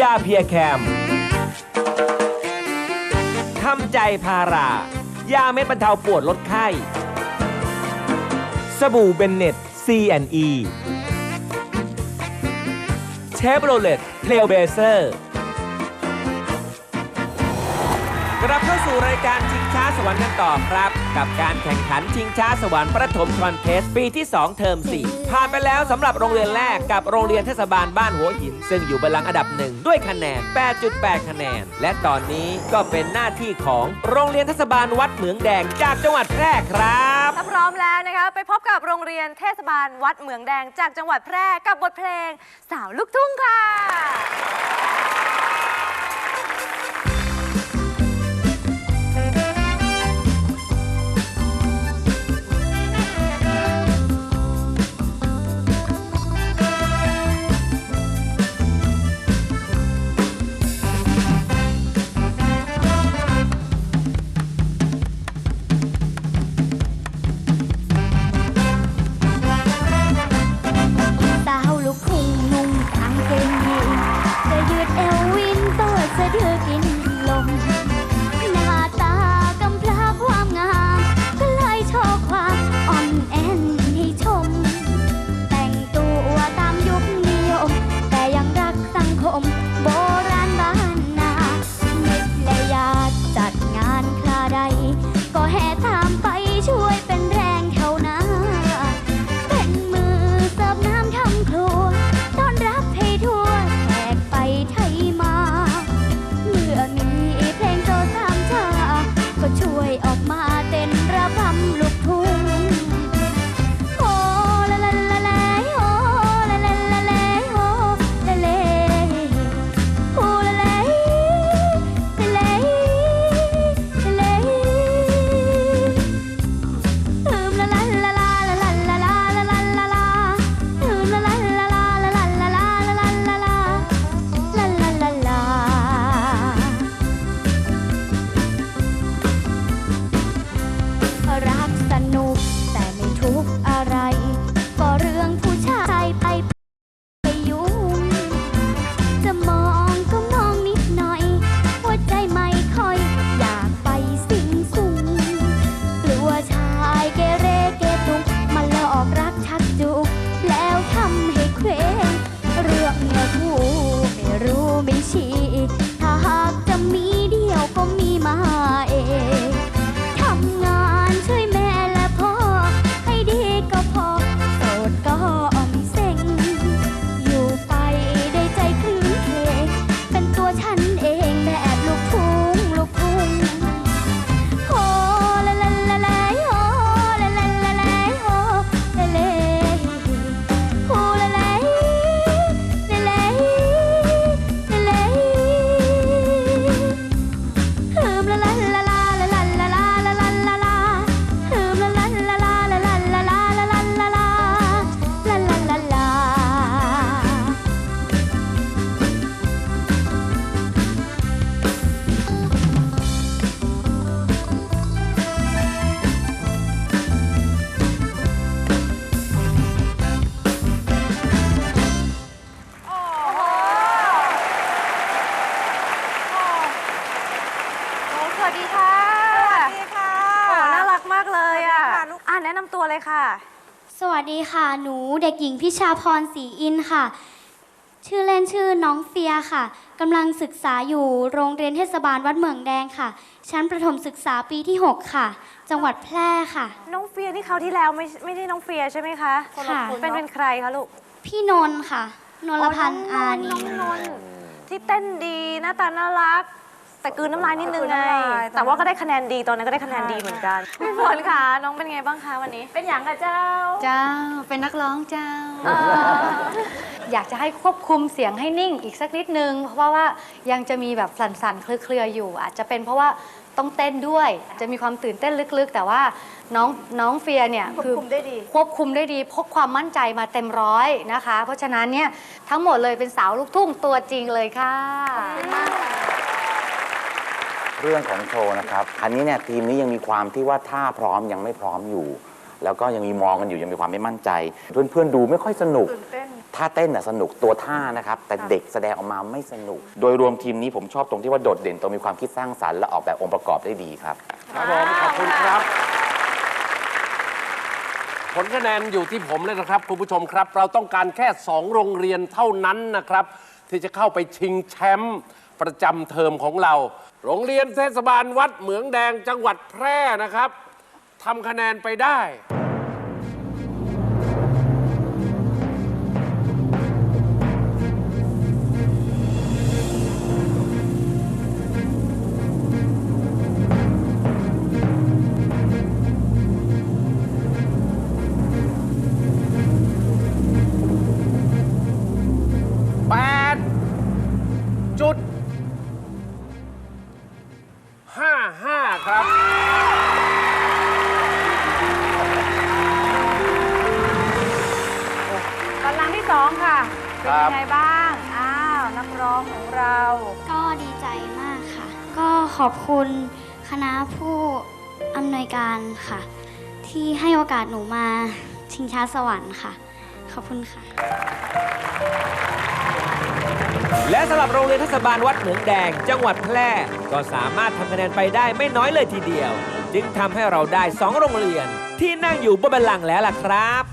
ยาเพียแคมทำใจพารายาเม็ดบรรเทาปวดลดไข้ สบู่เบนเน็ต C&E เชฟโรเลตเพลเบเซอร์ กลับเข้าสู่รายการชิงช้าสวรรค์กันต่อครับ กับการแข่งขันชิงช้าสวรรค์ประถมคอนเทสต์ปีที่ 2 เทอม 4 ผ่านไปแล้วสำหรับโรงเรียนแรกกับโรงเรียนเทศบาลบ้านหัวหิน ซึ่งอยู่บนลังอันดับหนึ่งด้วยคะแนน 8.8 คะแนน และตอนนี้ก็เป็นหน้าที่ของโรงเรียนเทศบาลวัดเหมืองแดงจากจังหวัดแพร่ครับ ถ้าพร้อมแล้วนะคะไปพบกับโรงเรียนเทศบาลวัดเหมืองแดงจากจังหวัดแพร่กับบทเพลงสาวลูกทุ่งค่ะ ตัวเลยค่ะ สวัสดีค่ะ หนูเด็กหญิงพิชาพรศรีอินค่ะ ชื่อเล่นชื่อน้องเฟียค่ะกำลังศึกษาอยู่โรงเรียนเทศบาลวัดเหมืองแดงค่ะ ชั้นประถมศึกษาปีที่ 6 ค่ะ จังหวัดแพร่ค่ะ น้องเฟียนี่เขาวที่แล้วไม่ไม่ใช่น้องเฟียใช่ไหมคะค่ะเป็นเป็นใครคะลูกพี่นนท์ค่ะ นนลพันธ์อานีน้องนนท์ที่เต้นดีหน้าตาน่ารัก แต่กลืนน้ำลายนิดนึงไงกลืนน้ำลายแต่ว่าก็ได้คะแนนดีตอนนั้นก็ได้คะแนนดีเหมือนกันพี่ฝนค่ะน้องเป็นไงบ้างคะวันนี้ เป็นอย่างกับเจ้า เจ้า เป็นนักร้องเจ้าเอออยากจะให้ควบคุมเสียงให้นิ่งอีกสักนิดนึง เพราะว่ายังจะมีแบบสั่นๆเคลือๆอยู่ อาจจะเป็นเพราะว่าต้องเต้นด้วยอาจจะมีความตื่นเต้นลึกๆ แต่ว่าน้องน้องเฟียเนี่ยควบคือคุมได้ดีควบคุมได้ดีพกความมั่นใจมาเต็มร้อยนะคะ เพราะฉะนั้นเนี่ยทั้งหมดเลยเป็นสาวลูกทุ่งตัวจริงเลยค่ะ เรื่องของโชว์นะครับอันนี้เนี่ยทีมนี้ยังมีความที่ว่าถ้าพร้อมยังไม่พร้อมอยู่ แล้วก็ยังมีมองกันอยู่ยังมีความไม่มั่นใจ เพื่อนๆดูไม่ค่อยสนุก ตื่นเต้น ท่าเต้นน่ะสนุกตัวท่านะครับ แต่เด็กแสดงออกมาไม่สนุก โดยรวมทีมนี้ผมชอบตรงที่ว่าโดดเด่นตรงมีความคิดสร้างสรรค์และออกแบบองค์ประกอบได้ดีครับ ครับผมขอบคุณครับ ผลคะแนนอยู่ที่ผมเลยนะครับ คุณผู้ชมครับ เราต้องการแค่ 2 โรงเรียนเท่านั้นนะครับ ที่จะเข้าไปชิงแชมป์ ประจำเทอมของเรา โรงเรียนเทศบาลวัดเหมืองแดงจังหวัดแพร่นะครับทำคะแนนไปได้ ที่สองค่ะ เป็นครับ ยังไงบ้าง อ้าว นักร้องของเรา ก็ดีใจมากค่ะ ก็ขอบคุณคณะผู้อำนวยการค่ะ ที่ให้โอกาสหนูมาชิงช้าสวรรค์ค่ะ ขอบคุณค่ะ และสำหรับโรงเรียนเทศบาลวัดเหมืองแดง จังหวัดแพร่ ก็สามารถทำคะแนนไปได้ไม่น้อยเลยทีเดียว จึงทำให้เราได้ 2 โรงเรียนที่นั่งอยู่บนบัลลังก์แล้วล่ะครับ